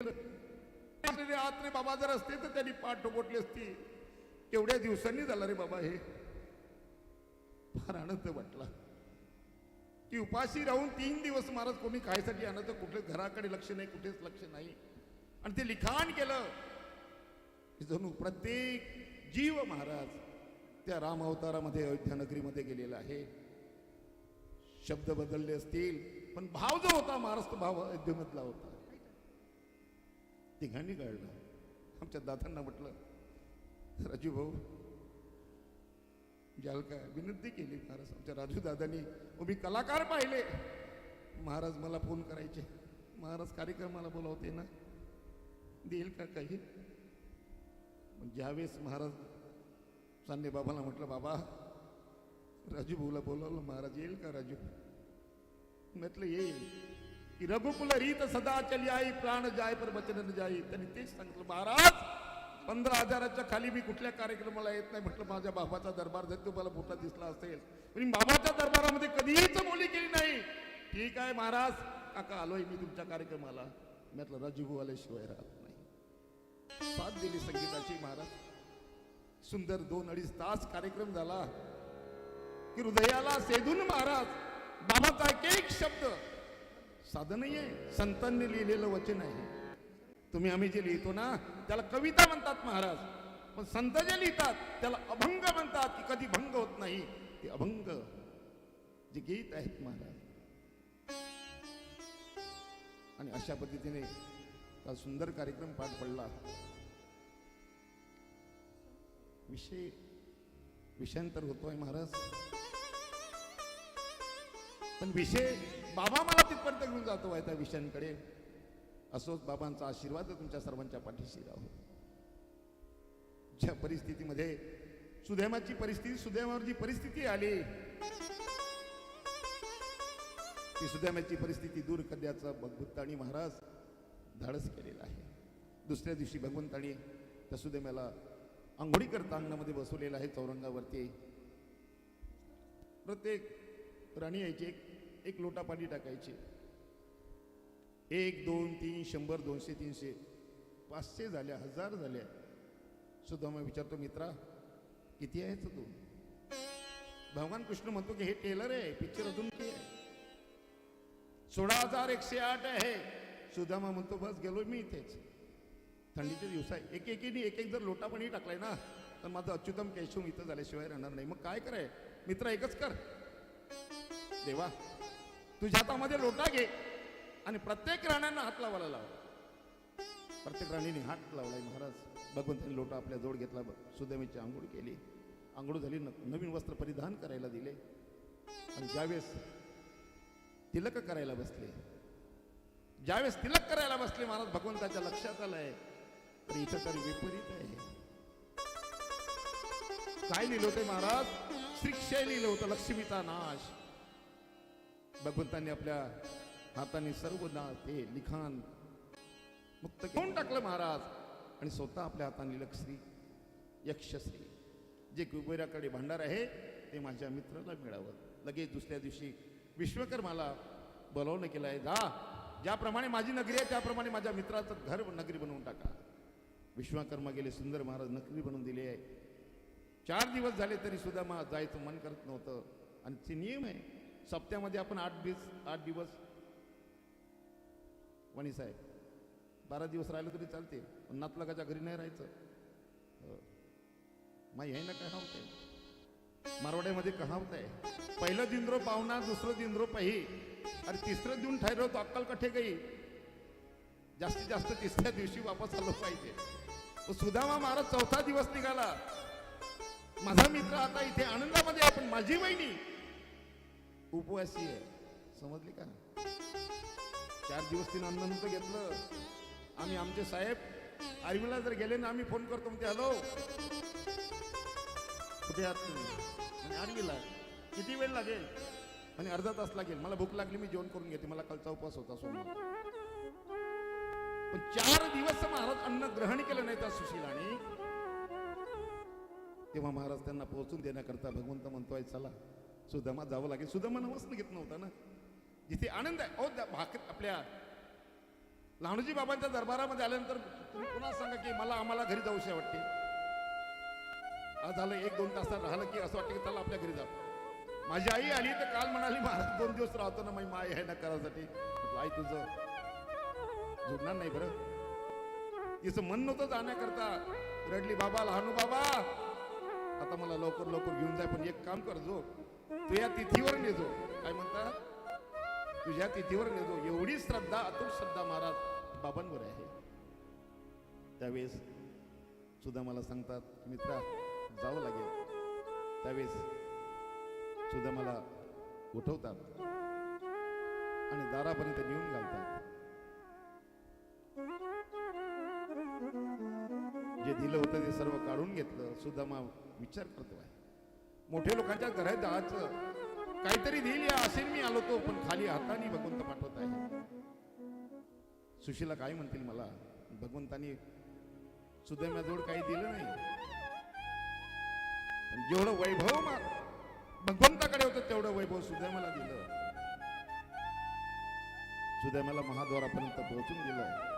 आत रे बाबा जर असते तर त्यांनी पाठ टोपटली असती. एवढ्या दिवसांनी झाला रे बाबा हे. फार आनंद वाटला. की उपाशी राहून तीन दिवस महाराज कोणी खायसाठी आणत कुठे घराकडे लक्ष नाही कुठेच लक्ष नाही. आणि ते लिखाण केलं. जणू प्रत्येक जीव महाराज त्या राम अवतारामध्ये अयोध्या नगरीमध्ये गेलेला आहे. शब्द बदलले असतील पण भाव जो होता महाराष्ट्र भाव अयोध्येमधला होता. तिघांनी गाळलं. आमच्या दादांना म्हटलं राजू भाऊ ज्याला काय विनंती केली महाराज आमच्या राजू दादांनी मी कलाकार पाहिले. महाराज मला फोन करायचे. महाराज कार्यक्रमाला बोलावते ना? देईल का काही? पण ज्यावेळेस महाराज चांदे बाबाला म्हटलं बाबा राजू भाऊला बोलावलं महाराज येईल का राजू? म्हटलं येईल. की रघुकुल रीत सदा चली आई प्राण जाय पर वचन जाई. त्यांनी तेच सांगितलं महाराज पंधरा हजाराच्या खाली मी कुठल्या कार्यक्रमाला येत नाही. म्हटलं माझ्या बाबाचा दरबार जर तुम्हाला मोठा दिसला असेल पण बाबाच्या दरबारामध्ये कधीच बोली केली नाही. ठीक आहे महाराज. काका आलोय मी तुमच्या कार्यक्रमाला. म्हटलं राजू आल्याशिवाय राहत नाही. साथ दिली संगीताची महाराज. सुंदर दोन अडीच तास कार्यक्रम झाला. की हृदयाला सेदून महाराज बाबाचा एक शब्द साधनही नाही आहे संतांनी लिहिलेलं वचन आहे. तुम्ही आम्ही जे लिहितो ना त्याला कविता म्हणतात महाराज. पण संत जे लिहितात त्याला अभंग म्हणतात की कधी भंग होत नाही. ते अभंग जे गीत आहेत महाराज. आणि अशा पद्धतीने हा सुंदर कार्यक्रम पार पडला. विषय विषयांतर होतोय महाराज. पण विषय बाबा मला तिथपर्यंत घेऊन जातो आहे त्या विषयांकडे. असोच बाबांचा आशीर्वाद तुमच्या सर्वांच्या पाठीशी राहो. ज्या परिस्थितीमध्ये सुदैमाची परिस्थिती सुदैमावर जी परिस्थिती आली ती सुदैमाची परिस्थिती दूर करण्याचा भगवंतानी महाराज धाडस केलेला आहे. दुसऱ्या दिवशी भगवंतानी त्या सुदैम्याला आंघोळी करता अंगणामध्ये बसवलेला आहे चौरंगावरती. प्रत्येक राणी यायची एक एक लोटा पाणी टाकायची. एक दोन तीन शंभर दोनशे तीनशे. पाचशे झाल्या हजार झाल्या. सुद्धा मग विचारतो मित्रा किती आहे तू? भगवान कृष्ण म्हणतो की हे टेलर आहे पिक्चर अजून किती आहे. सोळा हजार एकशे आठ आहे. सुदामा म्हणतो बस गेलो मी इथेच. थंडीचे दिवस आहे. एक एकीने एक एक जर लोटा पाणी टाकलाय ना तर माझं अच्युतम केशव इथं झाल्याशिवाय राहणार नाही. मग काय कराय? मित्र एकच कर. देवा तुझ्या हातामध्ये लोटा घे आणि प्रत्येक राण्यांना हात लावायला लाव. प्रत्येक राणीने हात लावलाय महाराज. भगवंतांनी लोटा आपल्या जोड घेतला सुदैवीची आंघोळ केली. आंघोळ झाली न- नवीन वस्त्र परिधान करायला दिले. आणि ज्यावेळेस तिलक करायला बसले ज्यावेळेस तिलक करायला बसले महाराज भगवंताच्या लक्षात आलंय. तर इथं तर विपरीत आहे. काय लिहिलं होतं महाराज? श्रीक्षय लिहिलं होतं लक्ष्मीचा नाश. भगवंतांनी आपल्या हाताने सर्व ना ते लिखाण मुक्त घेऊन टाकलं महाराज. आणि स्वतः आपल्या हाताने श्री यक्षश्री. जे कुबेराकडे भांडार आहे ते माझ्या मित्राला मिळावं. लगेच दुसऱ्या दिवशी विश्वकर्माला बोलावणं केलं आहे जा. ज्याप्रमाणे माझी नगरी आहे त्याप्रमाणे माझ्या मित्राचं घर नगरी बनवून टाका. विश्वकर्मा गेले सुंदर महाराज नगरी बनवून दिली आहे. चार दिवस झाले तरी सुद्धा मा जायचं मन करत नव्हतं. आणि ते नियम आहे सप्त्यामध्ये आपण आठ दिवस आठ दिवस. वणी साहेब बारा दिवस राहिलं तरी चालते पण नातलगाच्या घरी नाही राहायचं. हो. माही आहे ना कहावत आहे मारवाड्यामध्ये कहावत आहे पहिलं दिंद्रो पाहुणा दुसरं दिंद्रो पाही. अरे तिसरं देऊन ठरवतो अक्कल कठे गई? जास्तीत जास्त तिसऱ्या दिवशी वापस आलो पाहिजे. सुदामा महाराज चौथा दिवस निघाला. माझा मित्र आता इथे आनंदामध्ये आपण माझी बहिणी उपवासी आहे. समजली का? चार दिवस तिनं अन्न नव्हतं घेतलं. आम्ही आमचे साहेब आर्मीला जर गेले ना आम्ही फोन करतो. म्हणते हॅलो कुठे आहात तुम्ही? आणि आर्मीला. किती वेळ लागेल? आणि अर्धा तास लागेल. मला भूक लागली मी जेवण करून घेते. मला कालचा उपवास होता सोमवार. पण चार दिवस महाराज अन्न ग्रहण केलं नाही त्या सुशीलाने. तेव्हा महाराज त्यांना पोहोचून देण्याकरता भगवंत म्हणतोय चला. सुदामा जावं लागेल. सुदामा नवसनं घेत नव्हता ना. जिथे आनंद आहे. अहो भाकर आपल्या लहानूजी बाबांच्या दरबारामध्ये आल्यानंतर तुम्ही पुन्हा सांगा की मला आम्हाला घरी जाऊशी वाटते. आज झालं एक दोन तास राहिलं की असं वाटतं की त्याला आपल्या घरी जाऊ. माझी आई आली तर काल म्हणाली महाराज दोन दिवस राहतो ना माझी माय आहे ना करासाठी आई तुझं जुडणार नाही बरं. तिचं मन नव्हतं जाण्याकरता. रडली बाबा लहानू बाबा आता मला लवकर लवकर घेऊन जाय पण एक काम कर जो. तू या तिथीवर नेजो. काय म्हणतात तुझ्या तिथीवर नेजो. एवढी श्रद्धा अतुट श्रद्धा महाराज बाबांवर आहे. त्यावेळेस सुद्धा मला सांगतात मित्रा जावं लागेल. त्यावेळेस सुद्धा मला उठवतात आणि दारापर्यंत नेऊन घालतात. जे दिलं होतं ते सर्व काढून घेतलं. सुद्धा विचार करतो आहे. मोठ्या लोकांच्या घरात जायचं. काहीतरी देईल या असेल मी आलो तो पण खाली हाताने भगवंत पाठवत आहे. सुशीला काय म्हणतील मला? भगवंतानी सुदैम्याजवळ काही दिलं नाही. पण जेवढं वैभव मा- भगवंताकडे होतं तेवढं वैभव सुदैमाला दिलं. सुदैमाला महाद्वारापर्यंत पोहोचून दिलं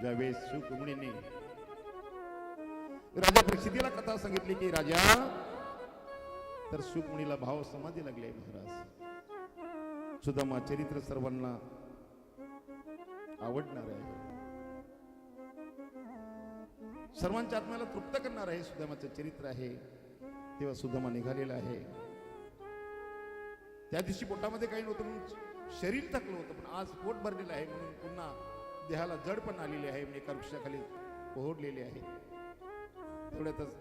ज्यावेळेस सुकुमणीने राजा प्रसिद्धीला कथा सांगितली की राजा तर सुकुमणीला भाव समाधी लागले महाराज. सुदामा चरित्र सर्वांना आवडणार आहे. सर्वांच्या आत्म्याला तृप्त करणार आहे सुदामाचं चरित्र आहे. तेव्हा सुदामा निघालेला आहे. त्या दिवशी पोटामध्ये काही नव्हतं म्हणून शरीर थकलं होतं पण आज पोट भरलेलं आहे म्हणून पुन्हा देहाला जड पण आलेली आहे म्हणजे एका वृक्षाखाली पोहोडलेले आहे. तेवढ्यातच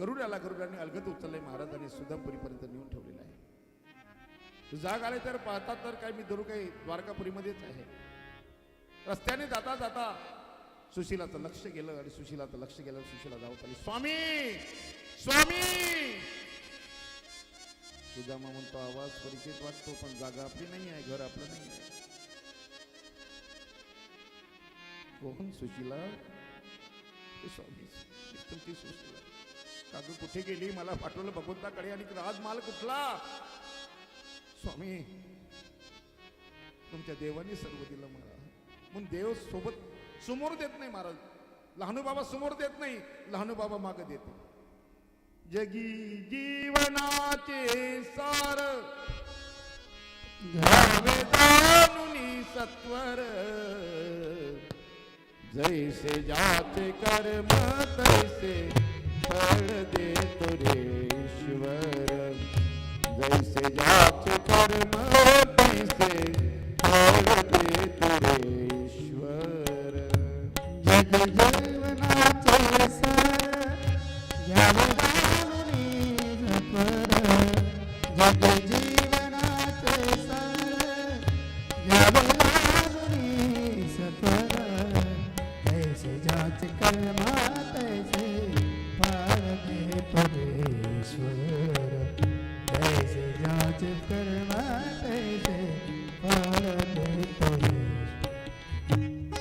गरुडाला गरुडाने अलगत उचललंय महाराजांनी सुदामपुरीपर्यंत नेऊन ठेवलेलं आहे. जाग आले तर पाहता तर काय मी धरू काही द्वारकापुरीमध्येच आहे. रस्त्याने जाता जाता सुशीलाचं लक्ष गेलं आणि सुशीलाचं लक्ष गेलं सुशीला जाऊ आली स्वामी! स्वामी! सुदामा म्हणतो आवाज परिचित वाटतो पण जागा आपली नाही आहे घर आपलं नाही आहे. कोण सुशीला हे स्वामी हीच तुमची सुशिला कुठे गेली? मला पाठवलं भगवंताकडे आणि राजमाल कुठला? स्वामी तुमच्या देवाने सर्व दिलं मला. म्हणून देव सोबत समोर देत नाही महाराज. लहानू बाबा समोर देत नाही लहानू बाबा माग देते जगी जीवनाचे सार घ्यावे सत्वर. जैसे जाचे कर्म तैसे फल दे तुरे ईश्वर। जैसे जाचे कर्म तैसे फल दे तुरे ईश्वर। जग जीवनाचे सर घ्यावे जाणूनी झपर जग जीवनाचे सर जाच कर्मा तैसे जाच कर्मा तैसे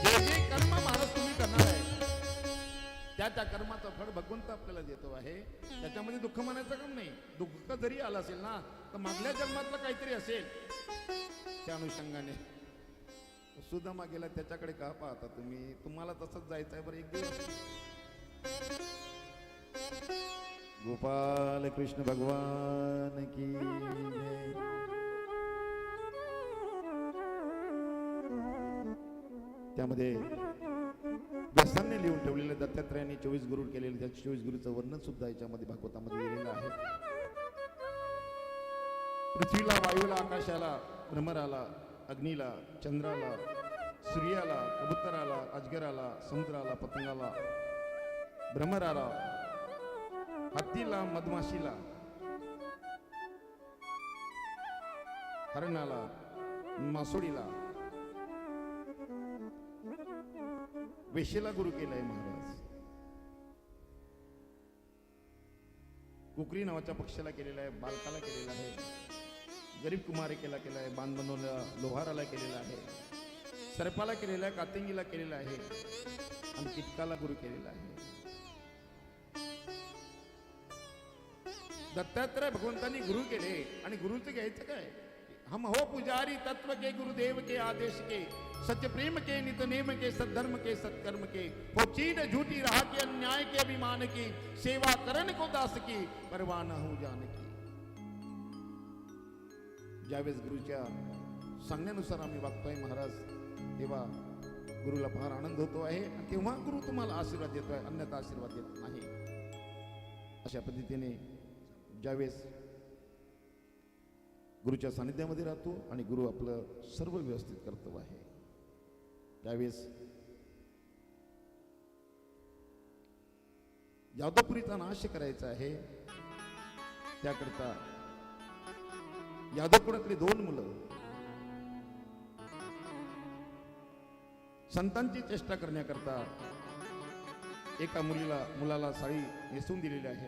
जे जे कर्म महाराज तुम्ही करणार आहे त्या त्या कर्माचं फळ भगवंत आपल्याला देतो आहे. त्याच्यामध्ये दुःख मानायचं काम नाही. दुःख जरी आलं असेल ना तर मागल्या जन्मातलं काहीतरी असेल. त्या अनुषंगाने सुदामा गेला त्याच्याकडे का पाहता तुम्ही? तुम्हाला तसंच जायचं आहे बरं एक दिवस. गोपाल कृष्ण भगवान की त्यामध्ये व्यासांनी लिहून ठेवलेले दत्तात्रयाने चोवीस गुरु केलेले त्या चोवीस गुरुचं वर्णन सुद्धा याच्यामध्ये भागवतामध्ये लिहिलेलं आहे. पृथ्वीला वायूला आकाशाला भ्रमराला अग्नीला चंद्राला सूर्याला कबुतराला अजगराला समुद्राला पतंगाला भ्रमराला हत्तीला मधमाशीला हरणाला मासोडीला वेशीला गुरु केलाय महाराज. कुकरी नावाच्या पक्षाला केलेला आहे बालकाला केलेला आहे. गरीब कुमारिकेला केला आहे बांधबंधूला लोहाराला केलेला आहे, सर्पाला आहे आणि कीटकाला गुरु केलेला आहे. दत्तात्रय भगवंतांनी गुरु केले, आणि गुरुचं घ्यायचं काय? हम हो पुजारी तत्व के गुरुदेव के आदेश के सत्य प्रेम के, नित नेम के, सद्धर्म के, सत्कर्म के, हो चीन झूठी राह के, अन्याय के, अभिमान की, सेवा करण को दास की परवान हो जान की। ज्यावेळेस गुरुच्या सांगण्यानुसार आम्ही वागतोय महाराज तेव्हा गुरुला फार आनंद होतो आहे. आणि तेव्हा गुरु तुम्हाला आशीर्वाद देतो आहे अन्यथा आशीर्वाद देत नाही. अशा पद्धतीने ज्यावेळेस गुरुच्या सानिध्यामध्ये राहतो आणि गुरु आपलं सर्व व्यवस्थित कर्तव्य आहे. त्यावेळेस यादवपुरीचा नाश करायचा आहे. त्याकरता यादवकुळातली दोन मुलं. संतांची चेष्टा करण्याकरता एका मुलीला मुलाला साडी नेसून दिलेली आहे.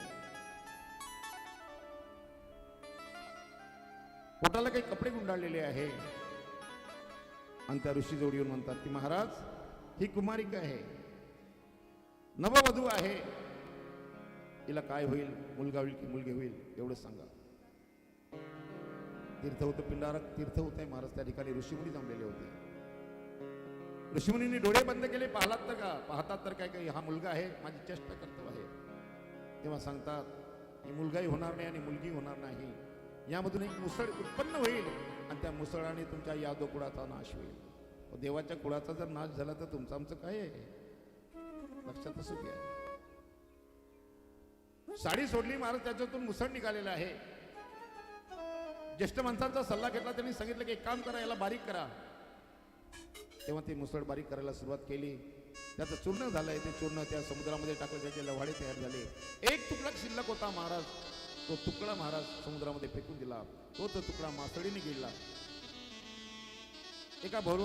पोटाला काही कपडे गुंडाळलेले आहे. आणि त्या ऋषी जोडी येऊन म्हणतात की महाराज ही कुमारिका आहे. नववधू आहे. तिला काय होईल? मुलगा होईल की मुलगी होईल? एवढं सांगा. तीर्थ होतं पिंडारक तीर्थ होत आहे महाराज त्या ठिकाणी ऋषीमुनी जमलेले होते. ऋषीमुनींनी डोळे बंद केले पाहलात तर का? पाहतात तर काय काही हा मुलगा आहे माझी चेष्टा करतो आहे. तेव्हा सांगतात मुलगाही होणार नाही आणि मुलगी होणार नाही. यामधून एक मुसळ उत्पन्न होईल आणि त्या मुसळाने तुमच्या यादव कुळाचा नाश होईल. देवाच्या कुळाचा जर नाश झाला तर तुमचं आमचं काय आहे? लक्षात असू द्या. साडी सोडली महाराज त्याच्यातून मुसळ निघालेला आहे. ज्येष्ठ माणसांचा सल्ला घेतला त्यांनी सांगितलं की एक काम करा याला बारीक करा. तेव्हा ती मुसळ बारीक करायला सुरुवात केली. त्याचं चूर्ण झालंय ते चूर्ण त्या समुद्रामध्ये टाकलं त्याचे लवाडे तयार झाले. एक तुकडा शिल्लक होता महाराज. तो तुकडा महाराज समुद्रामध्ये फेकून दिला. तो तो तुकडा मासळीने गेला एका भोर